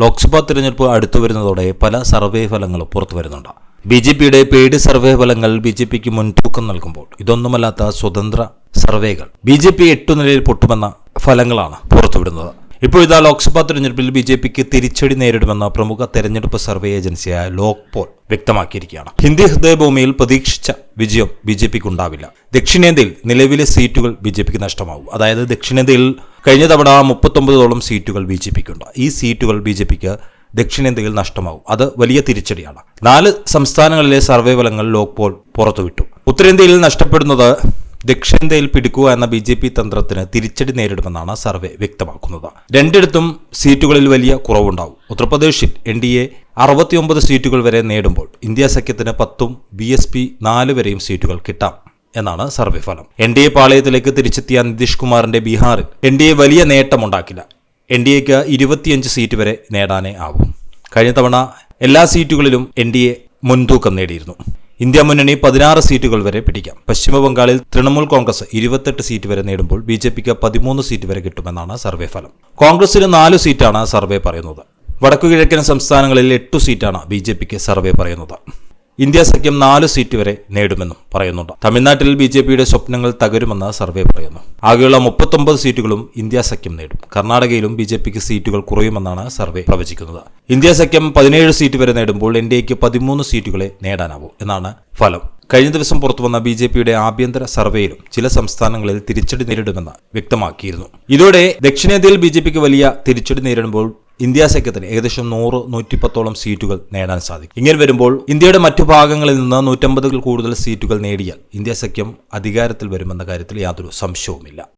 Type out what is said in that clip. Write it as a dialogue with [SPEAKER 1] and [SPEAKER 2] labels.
[SPEAKER 1] ലോക്സഭാ തിരഞ്ഞെടുപ്പ് അടുത്തു വരുന്നതോടെ പല സർവേ ഫലങ്ങളും പുറത്തു വരുന്നുണ്ട്. ബി ജെ പിയുടെ പെയ്ഡ് സർവേ ഫലങ്ങൾ ബി ജെ പിക്ക് മുൻതൂക്കം നൽകുമ്പോൾ ഇതൊന്നുമല്ലാത്ത സ്വതന്ത്ര സർവേകൾ ബി ജെ പി എട്ടു നിലയിൽ പൊട്ടുമെന്ന ഫലങ്ങളാണ് പുറത്തുവിടുന്നത്. ഇപ്പോഴിതാ ലോക്സഭാ തെരഞ്ഞെടുപ്പിൽ ബി ജെ പിക്ക് തിരിച്ചടി നേരിടുമെന്ന പ്രമുഖ തെരഞ്ഞെടുപ്പ് സർവേ ഏജൻസിയായ ലോക്പോൾ വ്യക്തമാക്കിയിരിക്കുകയാണ്. ഹിന്ദി ഹൃദയഭൂമിയിൽ പ്രതീക്ഷിച്ച വിജയം ബി ജെ പിക്ക് ഉണ്ടാവില്ല ദക്ഷിണേന്ത്യയിൽ നിലവിലെ സീറ്റുകൾ ബി ജെ പിക്ക് നഷ്ടമാവും. അതായത് ദക്ഷിണേന്ത്യയിൽ കഴിഞ്ഞ തവണ മുപ്പത്തൊമ്പതോളം സീറ്റുകൾ ബി ജെ പിക്കുണ്ട്. ഈ സീറ്റുകൾ ബി ജെ പിക്ക് ദക്ഷിണേന്ത്യയിൽ നഷ്ടമാകും അത് വലിയ തിരിച്ചടിയാണ്. നാല് സംസ്ഥാനങ്ങളിലെ സർവേ ഫലങ്ങൾ ലോക്പോൾ പുറത്തുവിട്ടു. ഉത്തരേന്ത്യയിൽ നഷ്ടപ്പെടുന്നത് ദക്ഷിണേന്ത്യയിൽ പിടിക്കുക എന്ന ബി ജെ പി തന്ത്രത്തിന് തിരിച്ചടി നേരിടുമെന്നാണ് സർവേ വ്യക്തമാക്കുന്നത്. രണ്ടിടത്തും സീറ്റുകളിൽ വലിയ കുറവുണ്ടാവും. ഉത്തർപ്രദേശിൽ എൻ ഡി എ അറുപത്തിയൊമ്പത് സീറ്റുകൾ വരെ നേടുമ്പോൾ ഇന്ത്യ സഖ്യത്തിന് പത്തും ബി എസ് പി നാല് വരെയും സീറ്റുകൾ കിട്ടാം. എന്നാണ് സർവേ ഫലം. എൻ ഡി എ പാളയത്തിലേക്ക് തിരിച്ചെത്തിയ നിതീഷ് കുമാറിന്റെ ബീഹാറിൽ എൻ ഡി എ വലിയ നേട്ടമുണ്ടാക്കില്ല. എൻ ഡി എക്ക് ഇരുപത്തിയഞ്ച് സീറ്റ് വരെ നേടാനേ ആവും. കഴിഞ്ഞ തവണ എല്ലാ സീറ്റുകളിലും എൻ ഡി എ മുൻതൂക്കം നേടിയിരുന്നു. ഇന്ത്യ മുന്നണി പതിനാറ് സീറ്റുകൾ വരെ പിടിക്കാം. പശ്ചിമ ബംഗാളിൽ തൃണമൂൽ കോൺഗ്രസ് ഇരുപത്തെട്ട് സീറ്റ് വരെ നേടുമ്പോൾ ബി ജെ പിക്ക് പതിമൂന്ന് സീറ്റ് വരെ കിട്ടുമെന്നാണ് സർവേ ഫലം. കോൺഗ്രസിന് നാല് സീറ്റാണ് സർവേ പറയുന്നത്. വടക്കു കിഴക്കൻ സംസ്ഥാനങ്ങളിൽ എട്ടു സീറ്റാണ് ബി ജെ പിക്ക് സർവേ പറയുന്നത്. ഇന്ത്യ സഖ്യം നാല് സീറ്റ് വരെ നേടുമെന്നും പറയുന്നുണ്ട്. തമിഴ്നാട്ടിൽ ബി ജെ പിയുടെ സ്വപ്നങ്ങൾ തകരുമെന്ന് സർവേ പറയുന്നു. ആകെയുള്ള മുപ്പത്തൊമ്പത് സീറ്റുകളും ഇന്ത്യ സഖ്യം നേടും. കർണാടകയിലും ബി ജെ പിക്ക് സീറ്റുകൾ കുറയുമെന്നാണ് സർവേ പ്രവചിക്കുന്നത്. ഇന്ത്യ സഖ്യം പതിനേഴ് സീറ്റ് വരെ നേടുമ്പോൾ എൻ ഡി എക്ക് പതിമൂന്ന് സീറ്റുകളെ നേടാനാവൂ എന്നാണ് ഫലം. കഴിഞ്ഞ ദിവസം പുറത്തുവന്ന ബി ജെ പിയുടെ ആഭ്യന്തര സർവേയിലും ചില സംസ്ഥാനങ്ങളിൽ തിരിച്ചടി നേരിടുമെന്ന് വ്യക്തമാക്കിയിരുന്നു. ഇതോടെ ദക്ഷിണേന്ത്യയിൽ ബി ജെ പിക്ക് വലിയ തിരിച്ചടി നേരിടുമ്പോൾ ഇന്ത്യ സഖ്യത്തിന് ഏകദേശം നൂറ് നൂറ്റിപ്പത്തോളം സീറ്റുകൾ നേടാൻ സാധിക്കും. ഇങ്ങനെ വരുമ്പോൾ ഇന്ത്യയുടെ മറ്റു ഭാഗങ്ങളിൽ നിന്ന് നൂറ്റമ്പതിൽ കൂടുതൽ സീറ്റുകൾ നേടിയാൽ ഇന്ത്യ സഖ്യം അധികാരത്തിൽ വരുമെന്ന കാര്യത്തിൽ യാതൊരു സംശയവുമില്ല.